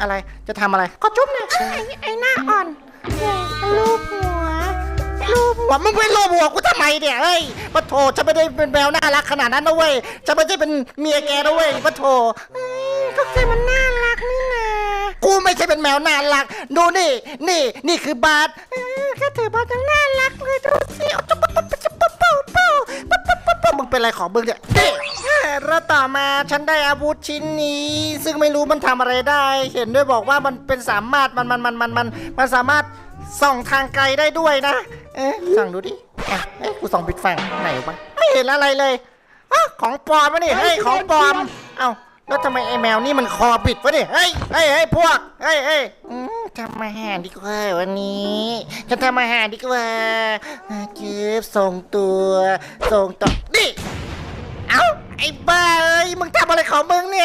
อะไรจะทำอะไรก็จุ๊บเนี่ยไอ้ไอ้หน้าอ่อนรูปหัวรูปว่ามึงเป็นโลบหัวกูทำไมเนี่ยเฮ้ยปะโถฉันไม่ได้เป็นแมวน่ารักขนาดนั้นนะเว้ยฉันไม่ได้เป็นเมียแกนะเว้ยปะโถก็แกมันน่ารักนี่นากูไม่ใช่เป็นแมวน่ารัก ดูนี่ นี่ นี่คือบาสเออแค่ถือบอลยังน่ารักเลยดูสิเอาจะปุ๊บปุ๊บปุ๊บปุ๊บปุ๊บปุ๊บปุ๊บปุ๊บปุ๊บปุ๊บมึงเป็นอะไรของมึงเนี่ยนี่ แล้วต่อมาฉันได้อาวุธชิ้นนี้ ซึ่งไม่รู้มันทำอะไรได้ เห็นด้วยบอกว่ามันเป็นสามารถมันมันมันมันมันมันสามารถส่องทางไกลได้ด้วยนะ เอ๊ะส่องดูดิอะเอ๊ะกูส่องผิดฝั่งไหนวะไม่เห็นอะไรเลยอะของปลอมวะนี่เฮ้ยของปลอม เอ้าแล้วทำไมไอ้แมวนี่มันคอปิดวะนี่เฮ้ยเฮ้ยเฮ้ยพวกเฮ้ยเฮ้ยอืมทำอาหารดีกว่าวันนี้ฉันทำอาหารดีกว่าอะเจ็บส่งตัว ส่งต่อ ไอ้บ้าเอ้ยมึงทำอะไรของมึงเนี่ย